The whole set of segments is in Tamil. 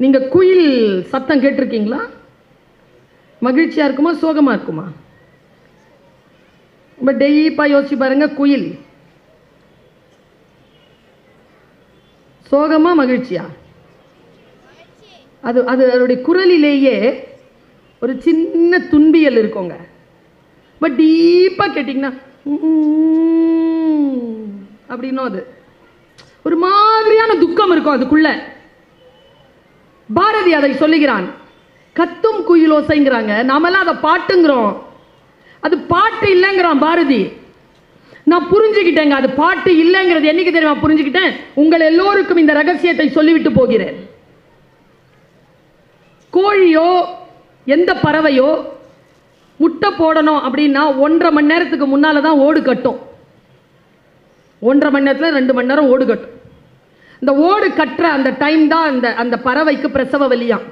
நீங்க குயில் சத்தம் கேட்டிருக்கீங்களா? மகிழ்ச்சியா இருக்குமா சோகமா இருக்குமா? ரொம்ப டெய்ப்பா யோசிச்சு பாருங்க குயில். சோகமா மகிழ்ச்சியா? அது அது அதனுடைய குரலிலேயே ஒரு சின்ன துன்பியல் இருக்குங்க. பட் டீப்பாக கேட்டிங்கன்னா "உம்" அப்படின்னும் அது. ஒரு மாதிரியான துக்கம் இருக்கும் அதுக்குள்ள. பாரதி அதை சொல்லுகிறான். கத்தும் குயிலோசைங்கிறாங்க நாமெல்லாம் அதை பாட்டுங்கிறோம். அது பாட்டு இல்லைங்கிறான் பாரதி. நான் புரிஞ்சுக்கிட்டேங்க. அது பாட்டு இல்லைங்கிறது என்னைக்கு தெரியுமா? புரிஞ்சுக்கிட்டேன். உங்கள் எல்லோருக்கும் இந்த ரகசியத்தை சொல்லிவிட்டு போகிறேன். கோழியோ எந்த பறவையோ முட்டை போடணும் அப்படின்னா ஒன்றரை மணி நேரத்துக்கு முன்னால் தான் ஓடு கட்டும். ஒன்றரை மணி நேரத்தில் ரெண்டு மணி நேரம் ஓடு கட்டும். இந்த ஓடு கட்டுற அந்த டைம் தான் அந்த அந்த பறவைக்கு பிரசவ வலியாம்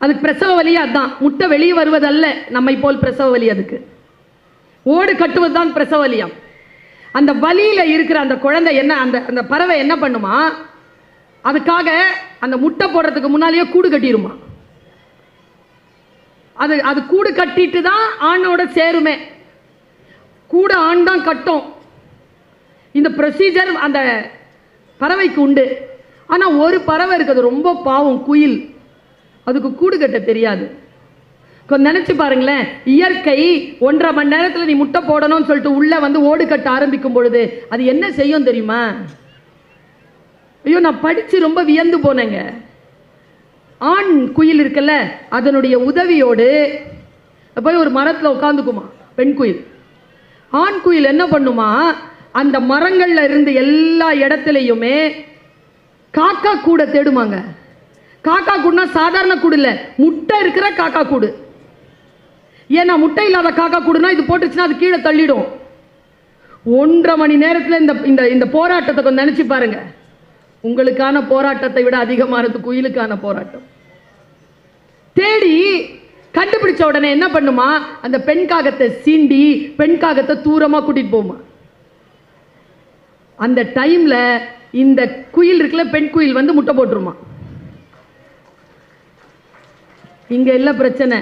அதுக்கு பிரசவ வலி அதான். முட்டை வெளியே வருவதல்ல நம்மை போல் பிரசவ வலி அதுக்கு. ஓடு கட்டுவது தான் பிரசவ வலியாம் அந்த வலியில இருக்கிற அந்த குழந்தை என்ன அந்த அந்த பறவை என்ன பண்ணுமா? அதுக்காக அந்த முட்டை போடுறதுக்கு முன்னாலேயே கூடு கட்டிருமா? அது அது கூடு கட்டிட்டு தான் ஆணோட சேருமே. கூட ஆண் தான் கட்டும். இந்த ப்ரொசீஜர் அந்த பறவைக்கு உண்டு. ஆனால் ஒரு பறவை இருக்குது ரொம்ப பாவம் குயில். அதுக்கு கூடு கட்ட தெரியாது. கொஞ்சம் நினச்சி பாருங்களேன் இயற்கை ஒன்றரை மணி நேரத்தில் நீ முட்டை போடணும்னு சொல்லிட்டு உள்ளே வந்து ஓடு கட்ட ஆரம்பிக்கும் பொழுது அது என்ன செய்யும் தெரியுமா? ஐயோ நான் படித்து ரொம்ப வியந்து போனேங்க. ஆண் குயில் இருக்குல்ல அதனுடைய உதவியோடு போய் ஒரு மரத்தில் உட்காந்துக்குமா பெண் குயில். ஆண் குயில் என்ன பண்ணுமா அந்த மரங்கள்ல இருந்து எல்லா இடத்துலையுமே காக்கா கூட தேடுமாங்க. காக்கா கூடுனா சாதாரண கூடு இல்லை. முட்டை இருக்கிற காக்கா கூடு. ஏன்னா முட்டை இல்லாத காக்கா கூடுனா இது போட்டுச்சுன்னா அது கீழே தள்ளிடும். ஒன்றரை மணி நேரத்தில் இந்த இந்த இந்த போராட்டத்தை கொஞ்சம் நினச்சி பாருங்க. உங்களுக்கான போராட்டத்தை விட அதிகமானது குயிலுக்கான போராட்டம். தேடி கண்டுபிடிச்ச உடனே என்ன பண்ணுமா? அந்த பெண் காகத்தை சீண்டி பெண் காகத்தை தூரமாக கூட்டிகிட்டு போமா அந்த டைமில் இந்த குயில் இருக்குல்ல பெண் குயில் வந்து முட்டை போட்டுருமா. இங்கே இல்லை பிரச்சனை.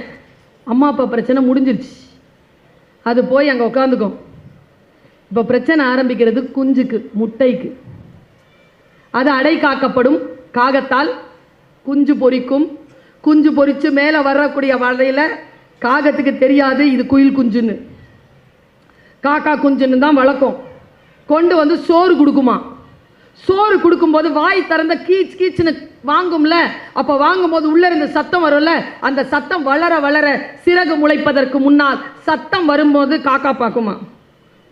அம்மா அப்பா பிரச்சனை முடிஞ்சிருச்சு. அது போய் அங்கே உட்காந்துக்கும் இப்போ பிரச்சனை ஆரம்பிக்கிறது குஞ்சுக்கு முட்டைக்கு. அது அடை காக்கப்படும் காகத்தால் குஞ்சு பொரிக்கும் குஞ்சு பொரிச்சு மேலே வரக்கூடிய வரையில் காகத்துக்கு தெரியாது இது குயில் குஞ்சுன்னு. காக்கா குஞ்சுன்னு தான் வளர்க்கும். கொண்டு வந்து சோறு கொடுக்குமா? சோறு கொடுக்கும்போது வாய் திறந்த கீச் கீச்சுன்னு வாங்கும்ல அப்போ வாங்கும்போது உள்ளே இருந்து சத்தம் வரும்ல அந்த சத்தம் வளர வளர சிறகு முளைப்பதற்கு முன்னால் சத்தம் வரும்போது காக்கா பார்க்குமா?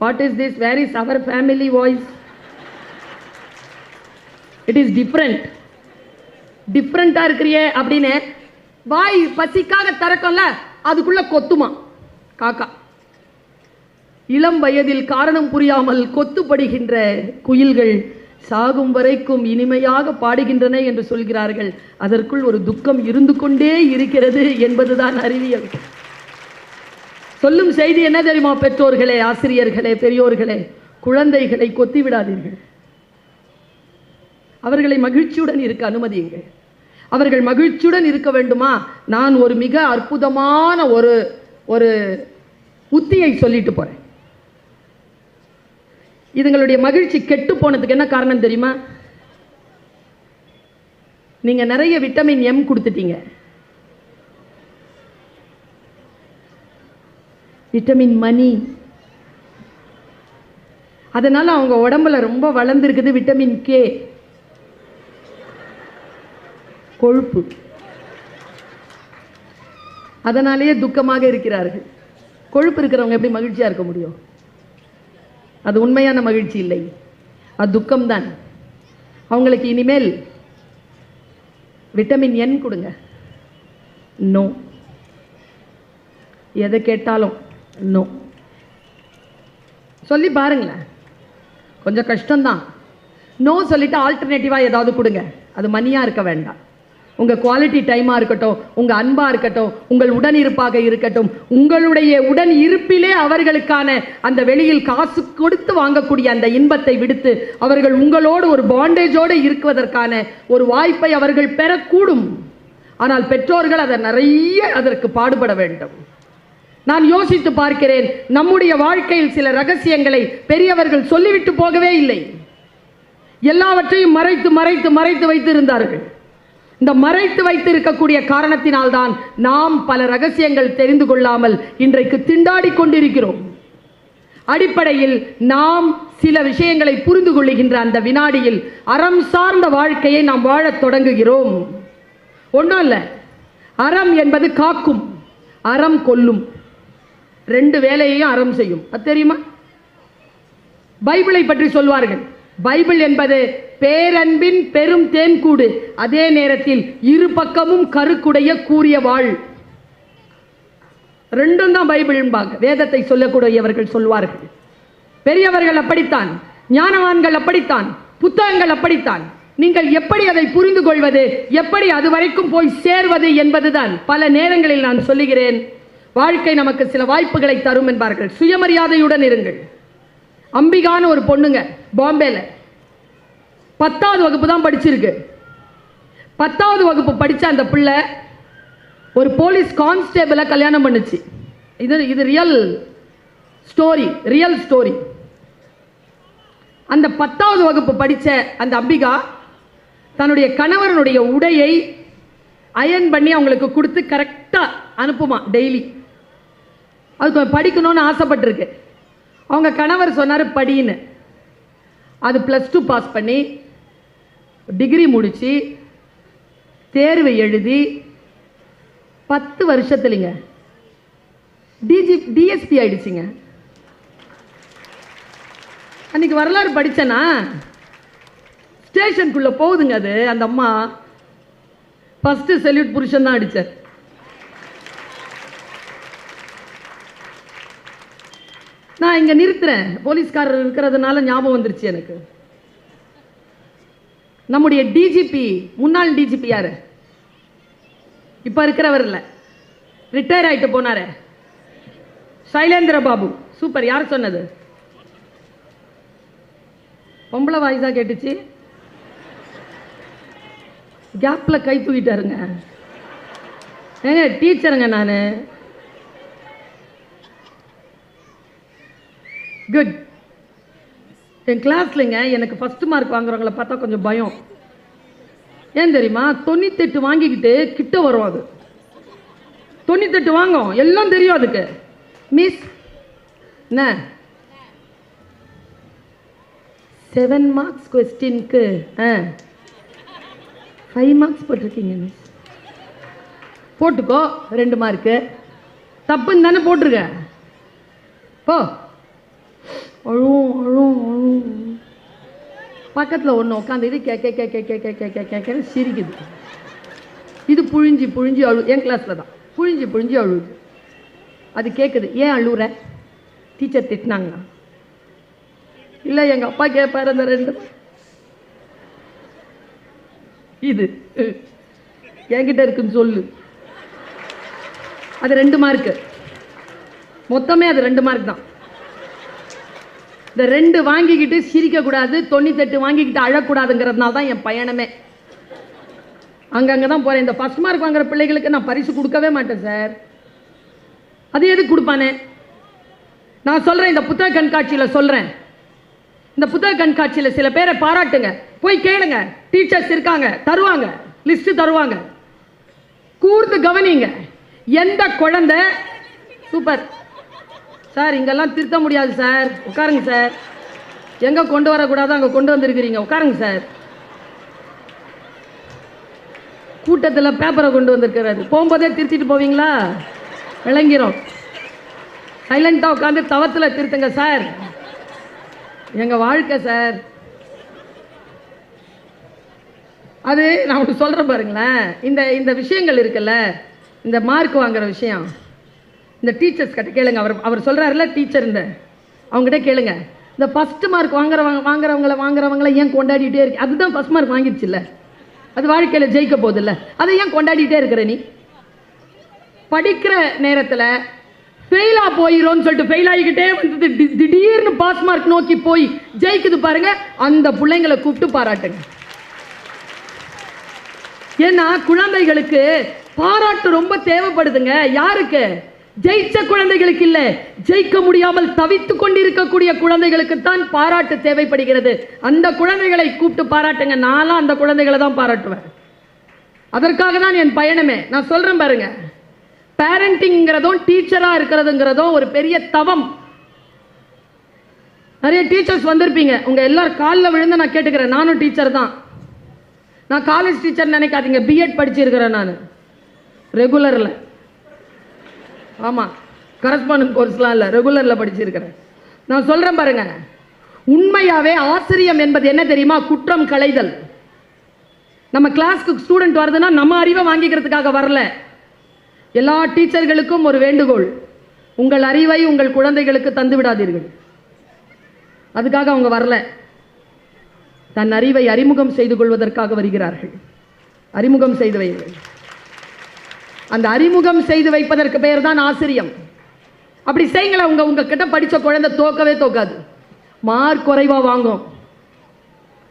What is this where is our family voice it is different டிஃப்ரெண்ட்டாக இருக்கிறியே அப்படின்னு வாய் பசிக்காக திறக்கும்ல அதுக்குள்ளே கொத்துமா? காக்கா. இளம் வயதில் காரணம் புரியாமல் கொத்துப்படுகின்ற குயில்கள் சாகும் வரைக்கும் இனிமையாக பாடுகின்றன என்று சொல்கிறார்கள். அதற்குள் ஒரு துக்கம் இருந்து கொண்டே இருக்கிறது என்பதுதான் அறிவியல். சொல்லும் செய்தி என்ன தெரியுமா பெற்றோர்களே ஆசிரியர்களே பெரியோர்களே? குழந்தைகளை கொத்தி விடாதீர்கள் அவர்களை மகிழ்ச்சியுடன் இருக்க அனுமதியுங்கள். அவர்கள் மகிழ்ச்சியுடன் இருக்க வேண்டுமா? நான் ஒரு மிக அற்புதமான ஒரு ஒரு உத்தியை சொல்லிட்டு போறேன். இதுங்களுடைய மகிழ்ச்சி கெட்டு போனதுக்கு என்ன காரணம் தெரியுமா? நீங்க நிறைய விட்டமின் எம் கொடுத்துட்டீங்க. விட்டமின் மணி அதனால அவங்க உடம்புல ரொம்ப வளர்ந்துருக்குது விட்டமின் கே கொழுப்பு. அதனாலேயே துக்கமாக இருக்கிறார்கள். கொழுப்பு இருக்கிறவங்க எப்படி மகிழ்ச்சியா இருக்க முடியும்? அது உண்மையான மகிழ்ச்சி இல்லை. அது துக்கம்தான். அவங்களுக்கு இனிமேல் விட்டமின் என் கொடுங்க. நோ எதை கேட்டாலும் நோ சொல்லி பாருங்களேன். கொஞ்சம் கஷ்டம்தான். நோ சொல்லிவிட்டு ஆல்டர்னேட்டிவாக ஏதாவது கொடுங்க. அது மணியாக இருக்க வேண்டாம். உங்கள் குவாலிட்டி டைமாக இருக்கட்டும் உங்கள் அன்பாக இருக்கட்டும் உங்கள் உடனிருப்பாக இருக்கட்டும் உங்களுடைய உடன் இருப்பிலே அவர்களுக்கான அந்த வெளியில் காசு கொடுத்து வாங்கக்கூடிய அந்த இன்பத்தை விடுத்து அவர்கள் உங்களோடு ஒரு பாண்டேஜோடு இருக்குவதற்கான ஒரு வாய்ப்பை அவர்கள் பெறக்கூடும். ஆனால் பெற்றோர்கள் அதை நிறைய அதற்கு பாடுபட வேண்டும். நான் யோசித்து பார்க்கிறேன் நம்முடைய வாழ்க்கையில் சில ரகசியங்களை பெரியவர்கள் சொல்லிவிட்டு போகவே இல்லை. எல்லாவற்றையும் மறைத்து மறைத்து மறைத்து வைத்திருந்தார்கள். இந்த மறைத்து வைத்திருக்கக்கூடிய காரணத்தினால்தான் நாம் பல ரகசியங்கள் தெரிந்து கொள்ளாமல் இன்றைக்கு திண்டாடி கொண்டிருக்கிறோம். அடிப்படையில் நாம் சில விஷயங்களை புரிந்து கொள்ளுகின்ற அந்த வினாடியில் அறம் சார்ந்த வாழ்க்கையை நாம் வாழத் தொடங்குகிறோம். ஒன்றும் இல்லை. அறம் என்பது காக்கும் அறம் கொல்லும். ரெண்டு வேலையையும் அறம் செய்யும். அது தெரியுமா? பைபிளை பற்றி சொல்வார்கள். பைபிள் என்பது பேரன்பின் பெரும் தேன்கூடு. அதே நேரத்தில் இரு பக்கமும் கருக்குடைய கூறிய வாழ். ரெண்டும் தான் பைபிள்பாங்க வேதத்தை சொல்லக்கூடியவர்கள் சொல்வார்கள். பெரியவர்கள் அப்படித்தான். ஞானவான்கள் அப்படித்தான். புத்தகங்கள் அப்படித்தான். நீங்கள் எப்படி அதை புரிந்து கொள்வது எப்படி அது வரைக்கும் போய் சேர்வது என்பதுதான் பல நேரங்களில் நான் சொல்லுகிறேன். வாழ்க்கை நமக்கு சில வாய்ப்புகளை தரும் என்பார்கள். சுயமரியாதையுடன் இருங்கள். அம்பிகான்னு ஒரு பொண்ணுங்க பாம்பேல. பத்தாவது வகுப்பு தான் படிச்சிருக்கு. பத்தாவது வகுப்பு படித்த அந்த பிள்ளை ஒரு போலீஸ் கான்ஸ்டேபிளை கல்யாணம் பண்ணுச்சு. இது இது ரியல் ஸ்டோரி ரியல் ஸ்டோரி அந்த பத்தாவது வகுப்பு படித்த அந்த அம்பிகா தன்னுடைய கணவரனுடைய உடையை அயன் பண்ணி அவங்களுக்கு கொடுத்து கரெக்டாக அனுப்புமா டெய்லி அது கொஞ்சம் படிக்கணும்னு ஆசைப்பட்டிருக்கு. அவங்க கணவர் சொன்னார் படின்னு. அது ப்ளஸ் டூ பாஸ் பண்ணி டிகிரி முடித்து தேர்வு எழுதி பத்து வருஷத்துலிங்க. டிஜி டிஎஸ்பி ஆயிடுச்சுங்க. அன்னைக்கு வரலாறு படித்தேன்னா ஸ்டேஷனுக்குள்ளே போகுதுங்க அது அந்த அம்மா. ஃபஸ்ட்டு செல்யூட் புருஷன் தான் அடிச்சார். நான் இங்கே நிறுத்துறேன். போலீஸ்காரர் இருக்கிறதுனால ஞாபகம் வந்துருச்சு எனக்கு. நம்முடைய டிஜிபி முன்னாள் டிஜிபி யாரு? இப்போ இருக்கிறவர் இல்லை. ரிட்டையர் ஆகிட்டு போனார். சைலேந்திர பாபு சூப்பர் யார் சொன்னது? பொம்பளை வாய்ஸாக கேட்டுச்சு? கேப்பில் கை தூக்கிட்டாருங்க. ஏங்க டீச்சருங்க நான். குட் என் கிளாஸ்லங்க எனக்கு ஃபஸ்ட்டு மார்க் வாங்குறவங்கள பார்த்தா கொஞ்சம் பயம். ஏன் தெரியுமா? தொண்ணூத்தெட்டு வாங்கிக்கிட்டு கிட்ட வரும் அது. தொண்ணூத்தெட்டு வாங்கும். எல்லாம் தெரியும் அதுக்கு. மிஸ் என்ன? செவன் மார்க்ஸ் கொஸ்டின்க்கு ஆ. ஃபைவ் மார்க்ஸ் போட்டிருக்கீங்க மிஸ் போட்டுக்கோ ரெண்டு மார்க்கு தப்புன்னு தானே போட்டிருக்க. போ. அழுவும் அழுவும் அழுவும். பக்கத்தில் ஒன்று உட்காந்துட்டு கே கே கே கே கே கே கே கே கேட்கன்னு சிரிக்குது. இது புழிஞ்சி புழிஞ்சி அழு என் கிளாஸில் தான். புழிஞ்சி புழிஞ்சி அழுகுது அது கேட்குது ஏன் அழுகுற டீச்சர் திட்டினாங்களா இல்லை எங்கள் அப்பா கேட்பார் அந்த ரெண்டு. இது என்கிட்ட இருக்குன்னு சொல்லு. அது ரெண்டு மார்க்கு மொத்தமே அது ரெண்டு மார்க் தான். இந்த ரெண்டு வாங்கிக்கிட்டு சிரிக்கக்கூடாது தொண்ணூத்தெட்டு வாங்கிக்கிட்டு அழக்கூடாதுங்கிறதுனால தான் என் பயணமே. அங்கங்கே தான் போகிறேன் இந்த ஃபஸ்ட் மார்க் வாங்குற பிள்ளைகளுக்கு நான் பரிசு கொடுக்கவே மாட்டேன் சார் அது எதுக்கு கொடுப்பானே? நான் சொல்கிறேன் இந்த புத்தக கண்காட்சியில் சொல்கிறேன் இந்த புத்தக கண்காட்சியில் சில பேரை பாராட்டுங்க. போய் கேளுங்க. டீச்சர்ஸ் இருக்காங்க தருவாங்க. லிஸ்ட்டு தருவாங்க. கூர்ந்து கவனிங்க. எந்த குழந்தை? சூப்பர் சார் இங்கெல்லாம் திருத்த முடியாது சார். உட்காருங்க சார். எங்கே கொண்டு வரக்கூடாதோ அங்கே கொண்டு வந்திருக்கிறீங்க. உட்காருங்க சார். கூட்டத்தில் பேப்பரை கொண்டு வந்திருக்கிறாரு. போகும்போதே திருத்திட்டு போவீங்களா? விளங்கிரும். சைலண்ட்டாக உட்காந்து தவத்தில் திருத்துங்க சார். எங்கள் வாழ்க்கை சார். அது நான் சொல்கிறேன் பாருங்களேன். இந்த இந்த விஷயங்கள் இருக்குல்ல இந்த மார்க் வாங்குற விஷயம். இந்த டீச்சர்ஸ் கிட்ட கேளுங்க. அவர் அவர் சொல்கிறாருல டீச்சர் இந்த. அவங்ககிட்ட கேளுங்க. இந்த ஃபஸ்ட்டு மார்க் வாங்குறவங்க வாங்குறவங்கள வாங்குறவங்கள ஏன் கொண்டாடிட்டே இருக்கு? அதுதான் ஃபஸ்ட் மார்க் வாங்கிடுச்சுல்ல. அது வாழ்க்கையில் ஜெயிக்க போதில்ல அதை ஏன் கொண்டாடிட்டே இருக்கிற நீ? படிக்கிற நேரத்தில் ஃபெயிலாக போயிடும்னு சொல்லிட்டு ஃபெயில் ஆகிக்கிட்டே வந்து திடீர்னு பாஸ் மார்க் நோக்கி போய் ஜெயிக்குது பாருங்க. அந்த பிள்ளைங்களை கூப்பிட்டு பாராட்டுங்க. ஏன்னா குழந்தைகளுக்கு பாராட்டு ரொம்ப தேவைப்படுதுங்க. யாருக்கு? ஜெயிச்ச குழந்தைகளுக்கு இல்ல. ஜெயிக்க முடியாமல் தவித்து கொண்டிருக்கக்கூடிய குழந்தைகளுக்கு தான் பாராட்டு தேவைப்படுகிறது. அந்த குழந்தைகளை கூப்பிட்டு பாராட்டுங்க. நானும் அந்த குழந்தைகளை தான் பாராட்டுவேன். அதற்காக தான் என் பயணமே. நான் சொல்றேன் பாருங்க. பேரண்டிங்கிறதும் டீச்சரா இருக்கிறதுங்கிறதும் ஒரு பெரிய தவம். நிறைய டீச்சர்ஸ் வந்திருப்பீங்க. உங்க எல்லாரும் காலில் விழுந்து நான் கேட்டுக்கிறேன். நானும் டீச்சர் தான். நான் காலேஜ் டீச்சர் நினைக்காதீங்க. பிஎட் படிச்சிருக்கிறேன் நான். ரெகுலரில் ஆமாம் கரஸ்பாண்டன்ட் கோர்ஸ்லாம் இல்லை ரெகுலரில் படிச்சிருக்கிறேன். நான் சொல்கிறேன் பாருங்க. உண்மையாகவே ஆசிரியம் என்பது என்ன தெரியுமா? குற்றம் களைதல். நம்ம கிளாஸ்க்கு ஸ்டூடெண்ட் வருதுன்னா நம்ம அறிவை வாங்கிக்கிறதுக்காக வரல. எல்லா டீச்சர்களுக்கும் ஒரு வேண்டுகோள். உங்கள் அறிவை உங்கள் குழந்தைகளுக்கு தந்து விடாதீர்கள். அதுக்காக அவங்க வரல. தன் அறிவை அறிமுகம் செய்து கொள்வதற்காக வருகிறார்கள். அறிமுகம் செய்து வைங்கள் அந்த அறிமுகம் செய்து வைப்பதற்கு பெயர் தான் ஆசிரியம். அப்படி செய்யுங்களேன் உங்கள் உங்க கிட்ட படிச்ச குழந்தை தோக்கவே தோக்காது. மார்க் குறைவாக வாங்கும்.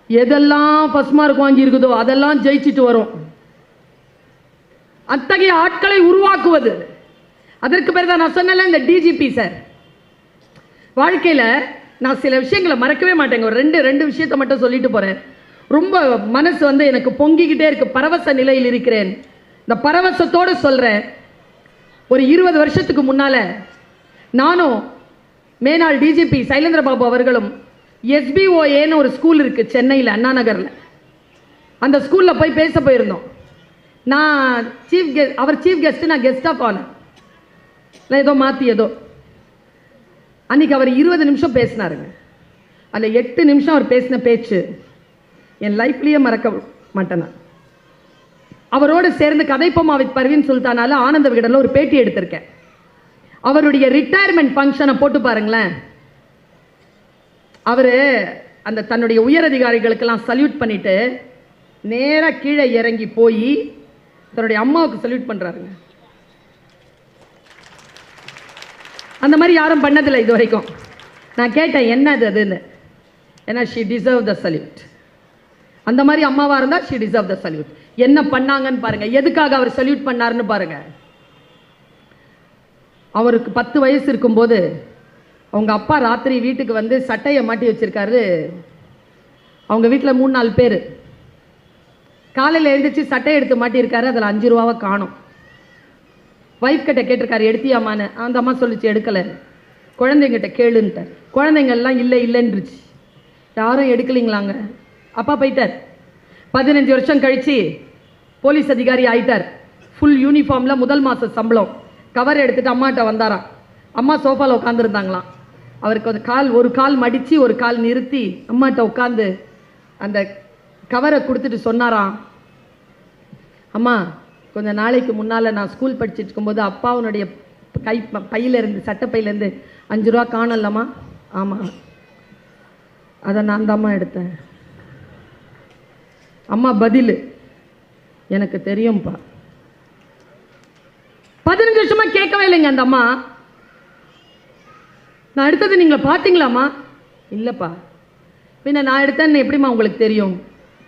எதெல்லாம் ஃபஸ்ட் மார்க் வாங்கி இருக்குதோ அதெல்லாம் ஜெயிச்சிட்டு வரும். அத்தகைய ஆட்களை உருவாக்குவது. அதற்கு பேர் தான் நான் சொன்னல இந்த டிஜிபி சார் வாழ்க்கையில் நான் சில விஷயங்களை மறக்கவே மாட்டேங்க. ஒரு ரெண்டு ரெண்டு விஷயத்தை மட்டும் சொல்லிட்டு போகிறேன் ரொம்ப மனசு வந்து எனக்கு பொங்கிக்கிட்டே இருக்கு. பரவச நிலையில் இருக்கிறேன். இந்த பரவசத்தோடு சொல்கிறேன் ஒரு இருபது வருஷத்துக்கு முன்னால் நானும் மேனாள் டிஜிபி சைலேந்திர பாபு அவர்களும் எஸ்பிஓஏன்னு ஒரு ஸ்கூல் இருக்குது சென்னையில் அண்ணா நகரில். அந்த ஸ்கூலில் போய் பேச போயிருந்தோம். நான் சீஃப் கெஸ்ட் அவர் சீஃப் கெஸ்ட்டு நான் கெஸ்டாக போனேன். இல்லை ஏதோ மாற்றி ஏதோ. அன்றைக்கி அவர் இருபது நிமிஷம் பேசினாருங்க. அதில் எட்டு நிமிஷம் அவர் பேசின பேச்சு என் லைஃப்லேயே மறக்க மாட்டேன் நான். அவரோடு சேர்ந்து கதைப்போமா வித் பர்வீன் சுல்தானால ஆனந்த விகடனில் ஒரு பேட்டி எடுத்திருக்கேன். அவருடைய ரிட்டையர்மெண்ட் ஃபங்க்ஷனை போட்டு பாருங்களேன். அவர் அந்த தன்னுடைய உயரதிகாரிகளுக்கெல்லாம் சல்யூட் பண்ணிட்டு நேராக கீழே இறங்கி போய் தன்னுடைய அம்மாவுக்கு சல்யூட் பண்ணுறாருங்க அந்த மாதிரி யாரும் பண்ணதில்லை இது வரைக்கும். நான் கேட்டேன் என்னது அதுன்னு. ஏன்னா ஷி டிசர்வ் த சல்யூட் அந்த மாதிரி அம்மாவாக இருந்தால் ஷி டிசர்வ் த சல்யூட் என்ன பண்ணாங்கன்னு பாருங்க. எதுக்காக அவர் சல்யூட் பண்ணாருன்னு பாருங்க. அவருக்கு பத்து வயசு இருக்கும்போது அவங்க அப்பா ராத்திரி வீட்டுக்கு வந்து சட்டையை மாட்டி வச்சிருக்காரு. அவங்க வீட்டில் மூணு நாலு பேர். காலையில் எழுந்திரிச்சு சட்டை எடுத்து மாட்டியிருக்காரு. அதில் அஞ்சு ரூபாவை காணும். ஒய்ஃப் கிட்ட கேட்டிருக்காரு எடுத்தியாமான்னு அந்த அம்மா சொல்லிச்சு எடுக்கலை. குழந்தைங்கிட்ட கேளுன்ட்டார். குழந்தைங்கள்லாம் இல்லை இல்லைன்றுச்சு. யாரும் எடுக்கலைங்களாங்க? அப்பா போயிட்டார். பதினஞ்சு வருஷம் கழிச்சு போலீஸ் அதிகாரி ஆயிட்டார். ஃபுல் யூனிஃபார்மில் முதல் மாத சம்பளம். கவர் எடுத்துகிட்டு அம்மாட்ட வந்தாராம். அம்மா சோஃபாவில் உட்காந்துருந்தாங்களாம் அவருக்கு ஒரு கால் ஒரு கால் மடித்து ஒரு கால் நிறுத்தி அம்மாட்ட உட்காந்து அந்த கவரை கொடுத்துட்டு சொன்னாராம். அம்மா கொஞ்சம் நாளைக்கு முன்னால் நான் ஸ்கூல் படிச்சுட்டு இருக்கும்போது அப்பாவுனுடைய கை பையிலேருந்து சட்டப்பையிலேருந்து அஞ்சு ரூபா காணலம்மா ஆமாம் அதை நான் தாம்மா எடுத்தேன். அம்மா பதில். எனக்கு தெரியும்ப்பா பதினஞ்சு வருஷமா கேட்கவே இல்லைங்க அந்த அம்மா. நான் எடுத்தது நீங்களை பார்த்தீங்களாம்மா? இல்லைப்பா. பின்ன நான் எடுத்தேன்னு எப்படிம்மா உங்களுக்கு தெரியும்?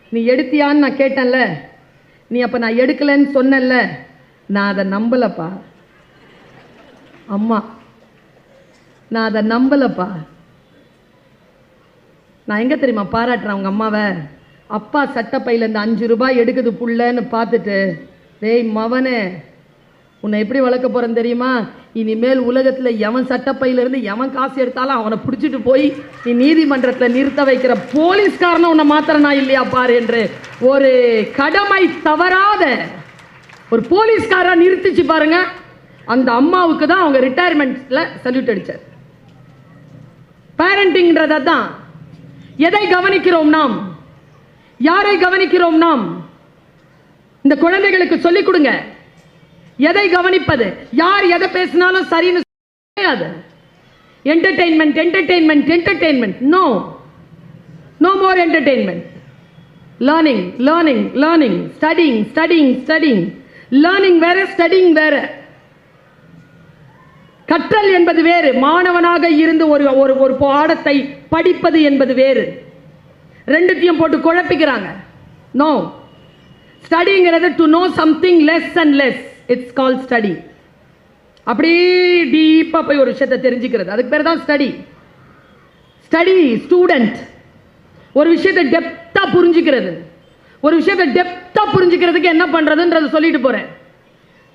நீ எடுத்தியான்னு நான் கேட்டேன்ல. நீ அப்போ நான் எடுக்கலைன்னு சொன்னேன்ல. நான் அதை நம்பலப்பா. அம்மா நான் அதை நம்பலப்பா. நான் எங்கே தெரியுமா பாராட்டுறேன் அவங்க அம்மாவை? அப்பா சட்டப்பையில் இந்த அஞ்சு ரூபாய் எடுக்குது புள்ளன்னு பார்த்துட்டு டேய் மவனே உன்னை எப்படி வளர்க்க போகிறேன் தெரியுமா? இனிமேல் உலகத்தில் எவன் சட்டப்பையிலேருந்து எவன் காசு எடுத்தாலும் அவனை பிடிச்சிட்டு போய் நீ நீதிமன்றத்தில் நிறுத்த வைக்கிற போலீஸ்காரனை உன்னை மாத்திரனா இல்லையா பாரு என்று ஒரு கடமை தவறாத ஒரு போலீஸ்காராக நிறுத்திச்சு பாருங்க. அந்த அம்மாவுக்கு தான் அவங்க ரிட்டையர்மெண்ட்ல சல்யூட் அடித்தார் பேரண்டிங்கிறத தான் எதை கவனிக்கிறோம் நாம்? யாரை கவனிக்கிறோம் நாம்? இந்த குழந்தைகளுக்கு சொல்லிக் கொடுங்க. எதை கவனிப்பது? யார் எதை பேசினாலும் சரின்னு கிடையாது entertainment entertainment entertainment no no more entertainment learning learning learning studying studying studying learning வேற ஸ்டடிங் வேற. கற்றல் என்பது வேறு. மாணவனாக இருந்து ஒரு ஒரு ஒரு பாடத்தை படிப்பது என்பது வேறு. ரெண்டுத்தையும் போட்டு குழப்பிக்கிறாங்க. No ஸ்டடிங்கிறது to know something less and less it's call study அப்படி டீப்பாக போய் ஒரு விஷயத்தை தெரிஞ்சுக்கிறது. அதுக்கு பேர் தான் ஸ்டடி ஸ்டடி ஸ்டூடெண்ட் ஒரு விஷயத்தை டெப்த்தாக புரிஞ்சுக்கிறது. ஒரு விஷயத்தை டெப்த்தாக புரிஞ்சுக்கிறதுக்கு என்ன பண்ணுறதுன்றத சொல்லிட்டு போகிறேன்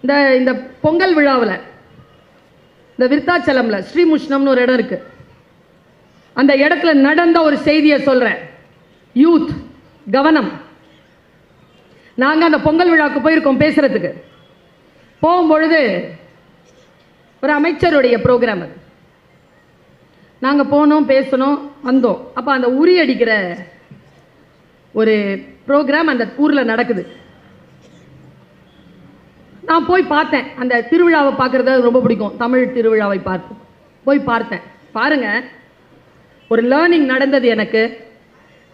இந்த இந்த பொங்கல் விழாவில் இந்த விருத்தாச்சலமில் ஸ்ரீமுஷ்ணம்னு ஒரு இடம் இருக்குது அந்த இடத்துல நடந்த ஒரு செய்தியை சொல்கிறேன் யூத் கவனம். நாங்கள் அந்த பொங்கல் விழாவுக்கு போயிருக்கோம் பேசுகிறதுக்கு போகும்பொழுது ஒரு அமைச்சருடைய ப்ரோக்ராம் அது. நாங்கள் போனோம் பேசணும் வந்தோம். அப்போ அந்த உரி அடிக்கிற ஒரு ப்ரோக்ராம் அந்த ஊரில் நடக்குது. நான் போய் பார்த்தேன். அந்த திருவிழாவை பார்க்குறது ரொம்ப பிடிக்கும். தமிழ் திருவிழாவை பார்த்து. போய் பார்த்தேன். பாருங்கள் ஒரு லேர்னிங் நடந்தது எனக்கு.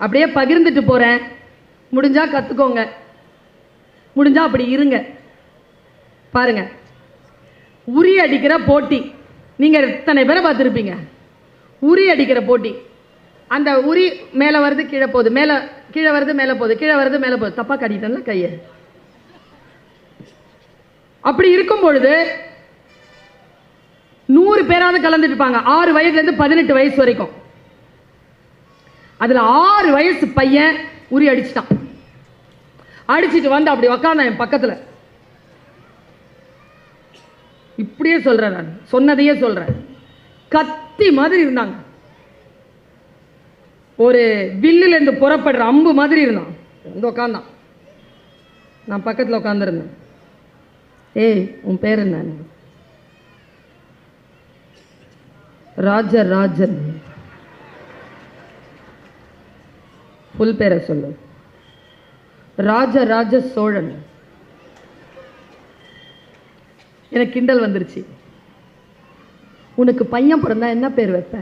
அப்படியே பகிர்ந்துட்டு போகிறேன் முடிஞ்சால் கற்றுக்கோங்க முடிஞ்சால் அப்படி இருங்க. பாருங்க. உரி அடிக்கிற போட்டி. நீங்கள் எத்தனை பேரை பார்த்துருப்பீங்க? உரி அடிக்கிற போட்டி. அந்த உரி மேலே வருது கீழே போகுது. மேலே கீழே வருது மேலே போகுது. கீழே வருது மேலே போகுது. தப்பாக காட்டிட்டேன்ல கையை. அப்படி இருக்கும் பொழுது நூறு பேராவது கலந்துட்டு இருப்பாங்க ஆறு வயதுலேருந்து பதினெட்டு வயசு வரைக்கும். அதில் ஆறு வயசு பையன் உரி அடிச்சிட்டான். அடிச்சிட்டு வந்து அப்படி உக்காந்தான் என் பக்கத்தில். இப்படியே சொல்றேன் நான். சொன்னதையே சொல்றேன். கத்தி மாதிரி இருந்தாங்க. ஒரு வில்லுல இருந்து புறப்படுற அம்பு மாதிரி இருந்தான். வந்து உக்காந்தான். நான் பக்கத்தில் உட்காந்துருந்தேன் ஏய் உன் பேர் என்ன? ராஜராஜன். ஃபுல் பேரை சொல்லு ராஜராஜ சோழன். எனக்கு கிண்டல் வந்துருச்சு. உனக்கு பையன் பிறந்தா என்ன பேர் வைப்ப?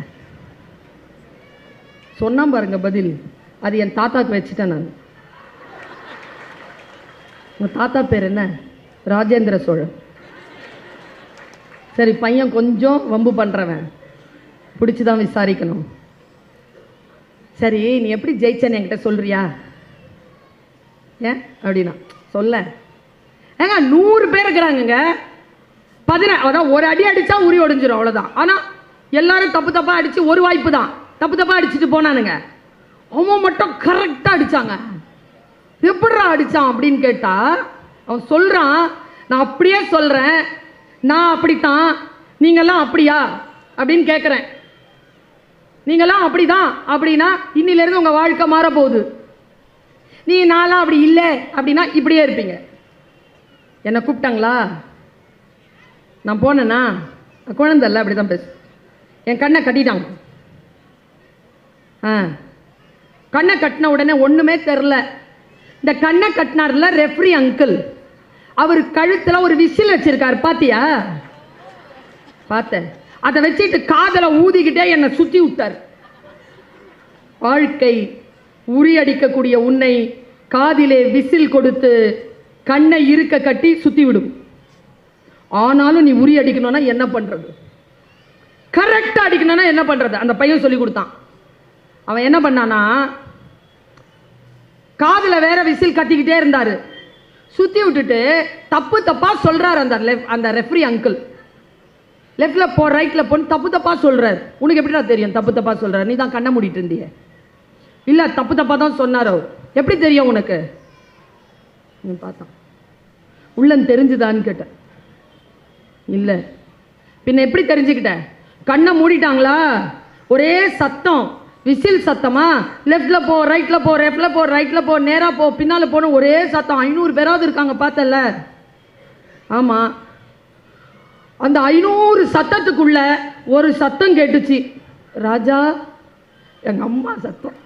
சொன்னான் பாருங்க பதில். அது என் தாத்தாக்கு வச்சுட்டேன் நான். உன் தாத்தா பேர் என்ன? ராஜேந்திர சோழன். சரி பையன் கொஞ்சம் வம்பு பண்ணுறவன் பிடிச்சி தான் விசாரிக்கணும். சரி நீ எப்படி ஜெயிச்சேன்னு என்கிட்ட சொல்றியா? ஏன்? அப்படின்னா சொல்ல. ஏங்க நூறு பேர் இருக்கிறாங்கங்க. பதினா அதான் ஒரு அடி அடிச்சா உரி ஒடிஞ்சிரும் அவ்வளோதான் ஆனால் எல்லாரும் தப்பு தப்பாக அடிச்சு ஒரு வாய்ப்பு தான். தப்பு தப்பாக அடிச்சுட்டு போனானுங்க. அவன் மட்டும் கரெக்டாக அடிச்சாங்க. எப்படிடா அடிச்சான் அப்படின்னு கேட்டா அவன் சொல்றான் நான் அப்படியே சொல்றேன். நான் அப்படித்தான். நீங்கெல்லாம் அப்படியா? அப்படின்னு கேட்குறேன் நீங்கெல்லாம் அப்படிதான். அப்படின்னா இன்னிலேருந்து உங்கள் வாழ்க்கை மாற நீ நான்லாம் அப்படி இல்லை அப்படின்னா இப்படியே இருப்பீங்க. என்னை கூப்பிட்டாங்களா? நான் போனேண்ணா நான் அப்படி தான் பேசு. என் கண்ணை கட்டிட்டாங்க. ஆ. கண்ணை கட்டின உடனே ஒன்றுமே தெரில. இந்த கண்ணை கட்டினார்ல ரெஃப்ரி அங்கிள். அவர் கழுத்தில் ஒரு விசில் வச்சிருக்கார் பாத்தியா? பார்த்தேன். அதை வச்சுட்டு காதலை ஊதிக்கிட்டே என்னை சுற்றி விட்டார். வாழ்க்கை உரி அடிக்கக்கூடிய உன்னை காதிலே விசில் கொடுத்து கண்ணை இருக்க கட்டி சுற்றி விடும். ஆனாலும் நீ உரி அடிக்கணும்னா என்ன பண்ணுறது கரெக்டாக அடிக்கணும்னா என்ன பண்ணுறது அந்த பையன் சொல்லி கொடுத்தான். அவன் என்ன பண்ணானா காதில் வேற விசில் கத்திக்கிட்டே இருந்தார். சுற்றி விட்டுட்டு தப்பு தப்பாக சொல்கிறார் அந்த அந்த ரெஃப்ரி அங்கிள் லெஃப்டில் போ ரைட்டில் போன்னு தப்பு தப்பாக சொல்கிறார் உனக்கு எப்படிடா தெரியும் தப்பு தப்பாக சொல்கிறார் நீ தான் கண்ணை மூடிட்டு இருந்தியே. இல்லை தப்பு தப்பா தான் சொன்னார்? அவர் எப்படி தெரியும் உனக்கு? நீ பார்த்தான் உள்ளன் தெரிஞ்சுதான்னு கேட்டேன். இல்லை. பின்ன எப்படி தெரிஞ்சுக்கிட்டேன் கண்ணை மூடிட்டாங்களா? ஒரே சத்தம். விசில் சத்தமா? லெஃப்டில் போ ரைட்டில் போ லெஃப்டில் போ ரைட்டில் போ நேராக போ பின்னால் போன ஒரே சத்தம். ஐநூறு பேராவது இருக்காங்க பார்த்தல ஆமாம் அந்த ஐநூறு சத்தத்துக்குள்ள ஒரு சத்தம் கேட்டுச்சு. ராஜா எங்க அம்மா சத்தம்.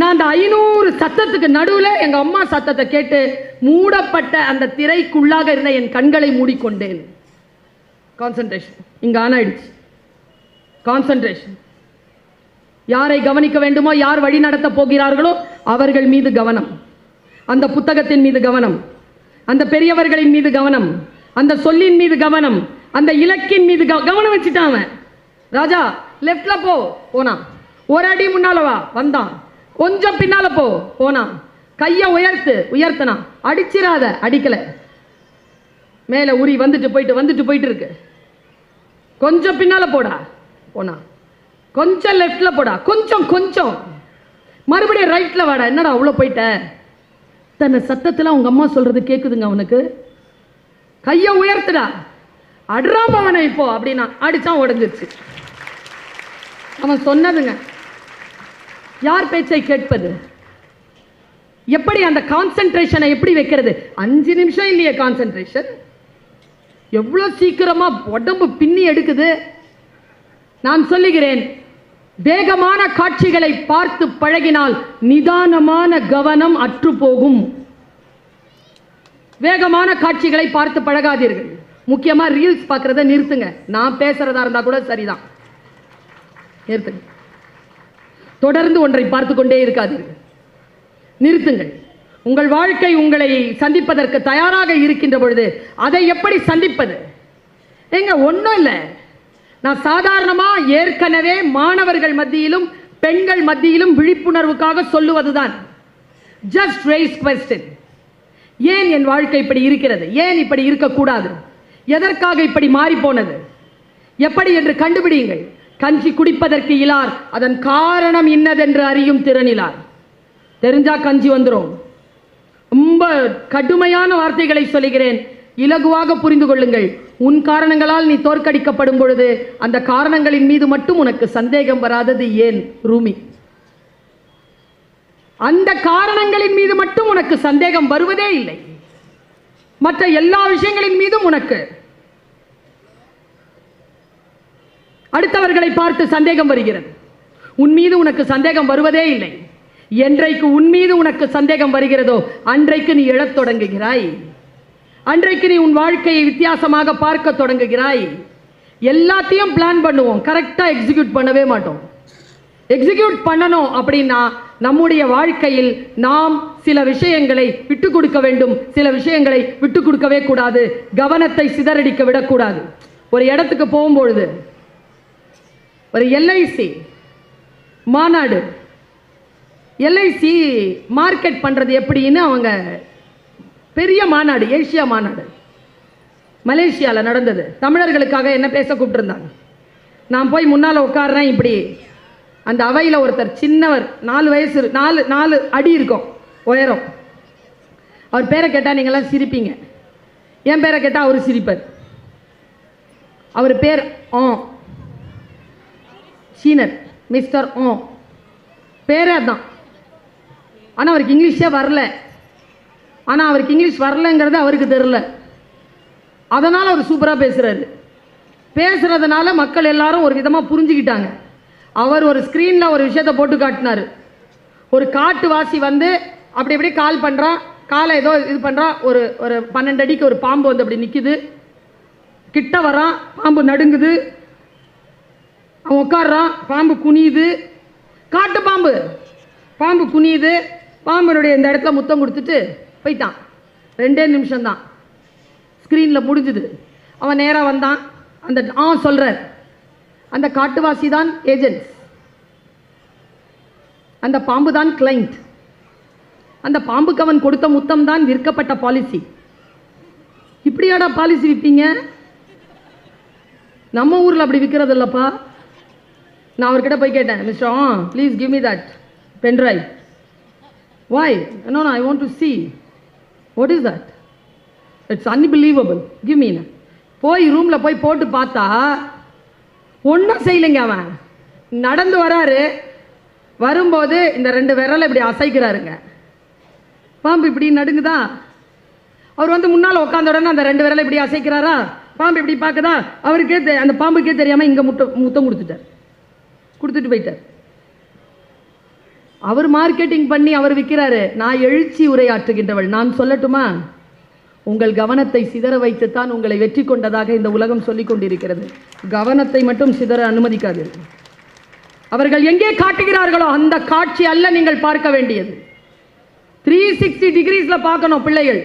நான் அந்த ஐநூறு சத்தத்துக்கு நடுவில் எங்க அம்மா சத்தத்தை கேட்டு மூடப்பட்ட அந்த திரைக்குள்ளாக இருந்த என் கண்களை மூடிக்கொண்டேன். கான்சன்ட்ரேஷன் இங்க ஆன் ஆயிடுச்சு. கான்சன்ட்ரேஷன் யாரை கவனிக்க வேண்டுமோ யார் வழி நடத்த போகிறார்களோ அவர்கள் மீது கவனம். அந்த புத்தகத்தின் மீது கவனம். அந்த பெரியவர்களின் மீது கவனம் அந்த சொல்லின் மீது கவனம் அந்த இலக்கின் மீது கவ- கவனம் வச்சுட்டான் அவன். ராஜா லெஃப்ட்ல போ போனான். ஒரு அடி முன்னால வா வந்தான். கொஞ்சம் பின்னால போ போனான். கையை உயர்த்து உயர்த்தினான். அடிச்சிடாத அடிக்கல. மேலே உரி வந்துட்டு போயிட்டு வந்துட்டு போயிட்டு இருக்கு. கொஞ்சம் பின்னால போடா போனா கொஞ்சம் லெஃப்ட்ல போடா கொஞ்சம் கொஞ்சம். மறுபடியும் ரைட்ல வாடா என்னடா அவ்வளோ போயிட்ட? தன்னை சத்தத்தில் அவங்க அம்மா சொல்கிறது கேட்குதுங்க அவனுக்கு? கையை உயர்த்துடா. அடுறாம அவனை இப்போ அப்படின்னா அடித்தான் உடஞ்சிருச்சு. அவன் சொன்னதுங்க. யார் பேச்சை கேட்பது? எப்படி அந்த கான்சென்ட்ரேஷனை எப்படி வைக்கிறது? அஞ்சு நிமிஷம் இல்லையே கான்சென்ட்ரேஷன் எவ்வளோ சீக்கிரமாக உடம்பு பின்னி எடுக்குது? நான் சொல்லுகிறேன். வேகமான காட்சிகளை பார்த்து பழகினால் நிதானமான கவனம் அற்று போகும் வேகமான காட்சிகளை பார்த்து பழகாதீர்கள். முக்கியமா ரீல்ஸ் பார்க்கறத நிறுத்துங்க. நான் பேசுறதா இருந்தா கூட சரிதான். நிறுத்துங்க. தொடர்ந்து ஒன்றை பார்த்து கொண்டே இருக்காதீர்கள். நிறுத்துங்கள். உங்கள் வாழ்க்கை உங்களை சந்திப்பதற்கு தயாராக இருக்கின்ற பொழுது அதை எப்படி சந்திப்பது? ஏங்க ஒன்றும் இல்லை. நான் சாதாரணமாக ஏற்கனவே மாணவர்கள் மத்தியிலும் பெண்கள் மத்தியிலும் விழிப்புணர்வுக்காக சொல்லுவதுதான். ஜஸ்ட் ரைஸ் கொஸ்டின் ஏன் என் வாழ்க்கை இப்படி இருக்கிறது? ஏன் இப்படி இருக்கக்கூடாது? எதற்காக இப்படி மாறி போனது எப்படி என்று கண்டுபிடியுங்கள். கஞ்சி குடிப்பதற்கு இலார் அதன் காரணம் இன்னதென்று அறியும் திறனிலார். தெரிஞ்சா கஞ்சி வந்துடும் ரொம்ப கடுமையான வார்த்தைகளை சொல்லுகிறேன். இலகுவாக புரிந்து கொள்ளுங்கள். உன் காரணங்களால் நீ தோற்கடிக்கப்படும் பொழுது அந்த காரணங்களின் மீது மட்டும் உனக்கு சந்தேகம் வராதது ஏன்? ரூமி. அந்த காரணங்களின் மீது மட்டும் உனக்கு சந்தேகம் வருவதே இல்லை. மற்ற எல்லா விஷயங்களின் மீதும் உனக்கு. அடுத்தவர்களை பார்த்து சந்தேகம் வருகிறது. உன் மீது உனக்கு சந்தேகம் வருவதே இல்லை. என்றைக்கு உன் மீது உனக்கு சந்தேகம் வருகிறதோ அன்றைக்கு நீ எழத் தொடங்குகிறாய். அன்றைக்கு நீ உன் வாழ்க்கையை வித்தியாசமாக பார்க்க தொடங்குகிறாய். எல்லாத்தையும் பிளான் பண்ணுவோம். கரெக்டாக எக்ஸிக்யூட் பண்ணவே மாட்டோம். எக்ஸிக்யூட் பண்ணணும் அப்படின்னா நம்முடைய வாழ்க்கையில் நாம் சில விஷயங்களை விட்டு கொடுக்க வேண்டும். சில விஷயங்களை விட்டு கொடுக்கவே கூடாது. கவனத்தை சிதறடிக்க விடக்கூடாது. ஒரு இடத்துக்கு போகும்பொழுது ஒரு எல்ஐசி மாநாடு. எல்ஐசி மார்க்கெட் பண்ணுறது எப்படின்னு அவங்க பெரிய மாநாடு ஏசியா மாநாடு. மலேசியாவில் நடந்தது. தமிழர்களுக்காக என்ன பேச கூப்பிட்டுருந்தாங்க? நான் போய் முன்னால் உட்காடுறேன் இப்படி. அந்த அவையில் ஒருத்தர் சின்னவர் நாலு வயசு நாலு நாலு அடி இருக்கும் உயரம். அவர் பேரை கேட்டால் நீங்களாம் சிரிப்பீங்க. என் பேரை கேட்டால் அவர் சிரிப்பார். அவர் பேர் ஆ. சீனர் மிஸ்டர் ஓ பேரே அதான். ஆனால் அவருக்கு இங்கிலீஷே வரல. ஆனால் அவருக்கு இங்கிலீஷ் வரலங்கிறது அவருக்கு தெரில அதனால் அவர் சூப்பராக பேசுகிறாரு பேசுகிறதுனால மக்கள் எல்லாரும் ஒரு விதமாக புரிஞ்சுக்கிட்டாங்க. அவர் ஒரு ஸ்க்ரீனில் ஒரு விஷயத்தை போட்டு காட்டினார். ஒரு காட்டுவாசி வந்து அப்படி இப்படி கால் பண்ணுறான் காலை ஏதோ இது பண்ணுறான் ஒரு ஒரு பன்னெண்டு அடிக்கு ஒரு பாம்பு வந்து அப்படி நிற்கிது கிட்ட வரான் பாம்பு நடுங்குது. அவன் உட்காடுறான் பாம்பு குனியுது. காட்டு பாம்பு. பாம்பு குனியுது. பாம்பனுடைய இந்த இடத்துல முத்தம் கொடுத்துட்டு போயிட்டான் ரெண்டே நிமிஷம்தான். ஸ்க்ரீனில் முடிஞ்சுது. அவன் நேராக வந்தான். அந்த ஆ சொல்கிறார் அந்த காட்டுவாசி தான் ஏஜென்ட்ஸ் அந்த பாம்பு தான் கிளைண்ட் அந்த பாம்புக்கு அவன் கொடுத்த முத்தம் தான் விற்கப்பட்ட பாலிசி இப்படியாடா பாலிசி விற்பீங்க நம்ம ஊரில் அப்படி விற்கிறது இல்லைப்பா. நான் அவர்கிட்ட போய் கேட்டேன் mister ah please give me that pen drive why no I want to see what is that it's unbelievable give me போய் ரூமில் போய் போட்டு பார்த்தா ஒன்றும் செய்யலைங்க அவன். நடந்து வராரு. வரும்போது இந்த ரெண்டு விரலை இப்படி அசைக்கிறாருங்க. பாம்பு இப்படி நடுங்குதா? அவர் வந்து முன்னால் உட்காந்த உடனே அந்த ரெண்டு விரலை இப்படி அசைக்கிறாரா? பாம்பு இப்படி பார்க்குதா? அவருக்கே அந்த பாம்புக்கே தெரியாமல் இங்கே முட்டை முத்தம் கொடுத்துட்டார். கொடுத்துட்டு போயிட்டார். அவர் மார்க்கெட்டிங் பண்ணி அவர் விற்கிறாரு நான் எழுச்சி உரையாற்றுகின்றவள். நான் சொல்லட்டுமா? உங்கள் கவனத்தை சிதற வைத்துத்தான் உங்களை வெற்றி கொண்டதாக இந்த உலகம் சொல்லிக் கொண்டிருக்கிறது. கவனத்தை மட்டும் சிதற அனுமதிக்காதீர்கள். அவர்கள் எங்கே காட்டுகிறார்களோ அந்த காட்சி அல்ல நீங்கள் பார்க்க வேண்டியது. த்ரீ சிக்ஸ்டி டிகிரிஸில் பார்க்கணும் பிள்ளைகள்.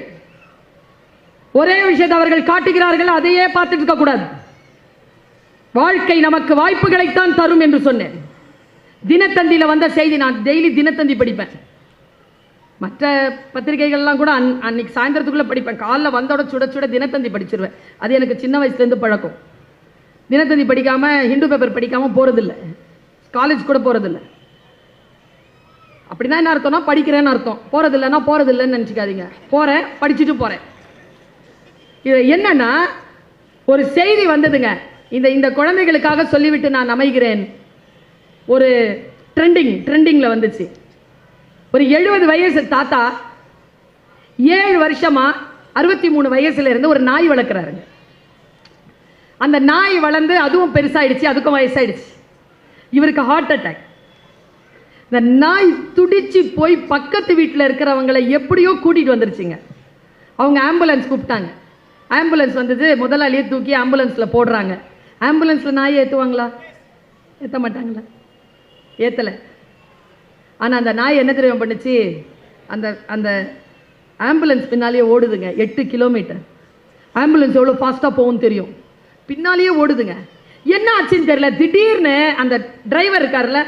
ஒரே விஷயத்தை அவர்கள் காட்டுகிறார்கள் அதையே பார்த்துட்டு இருக்கக்கூடாது. வாழ்க்கை நமக்கு வாய்ப்புகளைத்தான் தரும் என்று சொன்னேன். தினத்தந்தியில் வந்த செய்தி நான் டெய்லி தினத்தந்தி படிப்பேன். மற்ற பத்திரிகைகள்லாம் கூட அன் அன்னைக்கு சாயந்தரத்துக்குள்ளே படிப்பேன். காலைல வந்தோட சுட சுட தினத்தந்தி படிச்சிருவேன். அது எனக்கு சின்ன வயசுலேருந்து பழக்கம். தினத்தந்தி படிக்காமல் ஹிந்து பேப்பர் படிக்காமல் போகிறதில்ல காலேஜ் கூட போகிறதில்ல அப்படின்னா என்ன அர்த்தம்னா படிக்கிறேன்னு அர்த்தம். போகிறதில்லன்னா போகிறதில்லன்னு நினச்சிக்காதீங்க. போகிறேன் படிச்சுட்டு போகிறேன் இது என்னன்னா ஒரு செய்தி வந்ததுங்க. இந்த இந்த குழந்தைகளுக்காக சொல்லிவிட்டு நான் அமைகிறேன். ஒரு ட்ரெண்டிங் ட்ரெண்டிங்கில் வந்துச்சு. ஒரு எழுபது வயசு தாத்தா ஏழு வருஷமாக அறுபத்தி மூணு வயசுல இருந்து ஒரு நாய் வளர்க்குறாருங்க. அந்த நாய் வளர்ந்து அதுவும் பெருசாயிடுச்சு அதுக்கும் வயசாயிடுச்சு. இவருக்கு ஹார்ட் அட்டாக் இந்த நாய் துடிச்சு போய் பக்கத்து வீட்டில் இருக்கிறவங்களை எப்படியோ கூட்டிகிட்டு வந்துருச்சுங்க. அவங்க ஆம்புலன்ஸ் கூப்பிட்டாங்க. ஆம்புலன்ஸ் வந்தது முதலாளியே தூக்கி ஆம்புலன்ஸில் போடுறாங்க. ஆம்புலன்ஸில் நாயை ஏற்றுவாங்களா ஏற்ற மாட்டாங்களா ஏற்றலை ஆனால் அந்த நாய் என்ன தெரியும் பண்ணுச்சு? அந்த அந்த ஆம்புலன்ஸ் பின்னாலேயே ஓடுதுங்க. எட்டு கிலோமீட்டர் ஆம்புலன்ஸ் எவ்வளோ ஃபாஸ்ட்டாக போகும் தெரியும். பின்னாலேயே ஓடுதுங்க. என்ன ஆச்சுன்னு தெரியல. திடீர்னு அந்த டிரைவர் இருக்கார்ல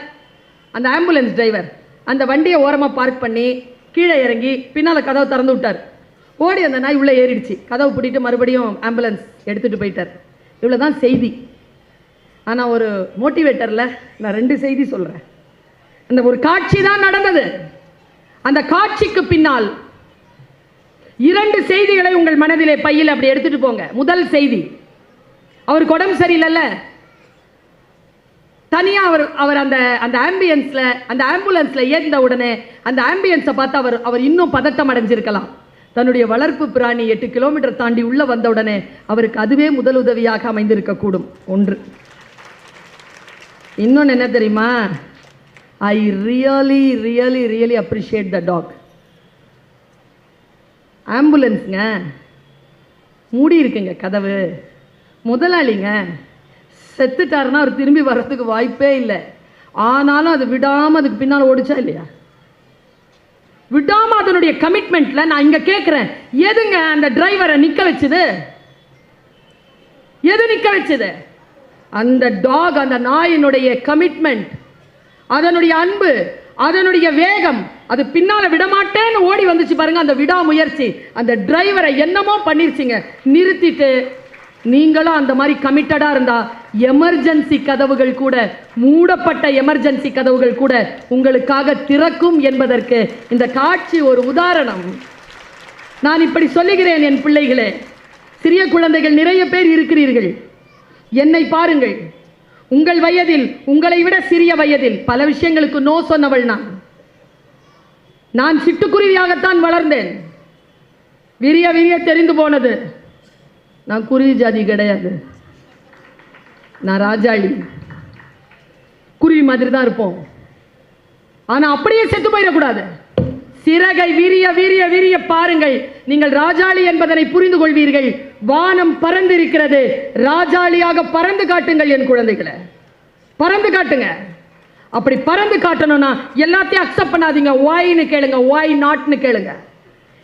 அந்த ஆம்புலன்ஸ் டிரைவர் அந்த வண்டியை ஓரமாக பார்க் பண்ணி கீழே இறங்கி பின்னால் கதவை திறந்து விட்டார். ஓடி அந்த நாய் உள்ளே ஏறிடுச்சு. கதவை பிடிட்டு மறுபடியும் ஆம்புலன்ஸ் எடுத்துகிட்டு போயிட்டார். இவ்வளோ தான் செய்தி. ஆனால் ஒரு மோட்டிவேட்டரில் நான் ரெண்டு செய்தி சொல்கிறேன் அந்த ஒரு காட்சி தான் நடந்தது. அந்த காட்சிக்கு பின்னால் இரண்டு செய்திகளை உங்கள் மனதிலே பையில் அப்படி எடுத்துட்டு போங்க. முதல் செய்தி அவருக்கு உடம்பு சரியில்லைல்ல. தனியாக அவர் அவர் அந்த அந்த ஆம்பியன்ஸில் அந்த ஆம்புலன்ஸில் ஏறின உடனே அந்த ஆம்பியன்ஸை பார்த்து அவர் அவர் இன்னும் பதட்டம் அடைஞ்சிருக்கலாம். தன்னுடைய வளர்ப்பு பிராணி எட்டு கிலோமீட்டர் தாண்டி உள்ளே வந்த உடனே அவருக்கு அதுவே முதல் உதவியாக ஒன்று. இன்னொன்று என்ன தெரியுமா? I really really really appreciate the talk ஆம்புலன்ஸுங்க மூடி இருக்குங்க கதவு. முதலாளிங்க செத்துட்டாருன்னா அவர் திரும்பி வர்றதுக்கு வாய்ப்பே இல்லை. ஆனாலும் அது விடாமல் அதுக்கு பின்னால் ஓடிச்சா இல்லையா? விடாமல் அதனுடைய கமிட்மெண்ட்டில் நான் இங்கே கேட்குறேன் எதுங்க அந்த டிரைவரை நிற்க வச்சுது? எது நிற்க வச்சுது? அந்த டாக் அந்த நாயினுடைய கமிட்மெண்ட் அதனுடைய அன்பு அதனுடைய வேகம் அது பின்னால விடமாட்டேன்னு ஓடி வந்துச்சு பாருங்க அந்த விடாமுயற்சி அந்த டிரைவரை என்னமோ பண்ணிருச்சிங்க. நிறுத்திட்டு நீங்களும் அந்த மாதிரி கமிட்டடா இருந்தா எமர்ஜென்சி கதவுகள் கூட மூடப்பட்ட எமர்ஜென்சி கதவுகள் கூட உங்களுக்காக திறக்கும் என்பதற்கு இந்த காட்சி ஒரு உதாரணம். நான் இப்படி சொல்லுகிறேன் என் பிள்ளைகளே. சிறிய குழந்தைகள் நிறைய பேர் இருக்கிறீர்கள். என்னை பாருங்கள். உங்கள் வயதில் உங்களை விட சிறிய வயதில் பல விஷயங்களுக்கு நோ சொன்னவள் நான். நான் சிட்டுக்குருவியாகத்தான் வளர்ந்தேன். விரிய விரிய தெரிந்து போனது. நான் குருவி ஜாதி கிடையாது. நான் ராஜாளி. குருவி மாதிரி தான் இருப்போம். ஆனா அப்படியே செத்து போயிடக்கூடாது. சிறகை விரிய விரிய விரிய பாருங்கள். நீங்கள் ராஜாளி என்பதனை புரிந்து கொள்வீர்கள். வானம் பறந்திருக்கிறது. ராஜாளியாக பறந்து காட்டுங்கள் என் குழந்தைகளை. பறந்து காட்டுங்க. அப்படி பறந்து காட்டணும்னா எல்லாத்தையும் அக்செப்ட் பண்ணாதீங்க. வாய்னு கேளுங்க. வாய் நாட்னு கேளுங்க.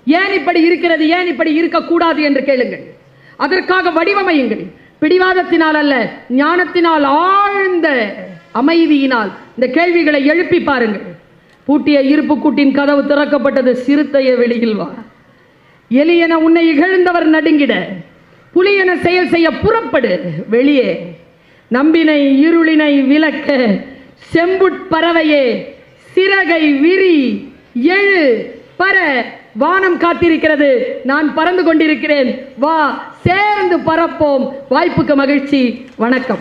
ஏன் இப்படி இருக்கிறது? ஏன் இப்படி இருக்கக்கூடாது என்று கேளுங்கள். அதற்காக வடிவமையுங்கள். பிடிவாதத்தினால் அல்ல ஞானத்தினால் ஆழ்ந்த அமைதியினால் இந்த கேள்விகளை எழுப்பி பாருங்கள். பூட்டிய இருப்பு கூட்டின் கதவு திறக்கப்பட்டது. சிறுத்தைய வெளியில் வா. எலியென உன்னை இகழ்ந்தவர் நடுங்கிட. புலியன செயல் செய்ய புறப்படு. வெளியே. நம்பினை இருளினை விளக்க. செம்புட்பறவையே சிறகை விரி. எழு. பற வானம் காத்திருக்கிறது. நான் பறந்து கொண்டிருக்கிறேன். வா. சேர்ந்து பறப்போம். வாய்ப்புக்கு மகிழ்ச்சி. வணக்கம்.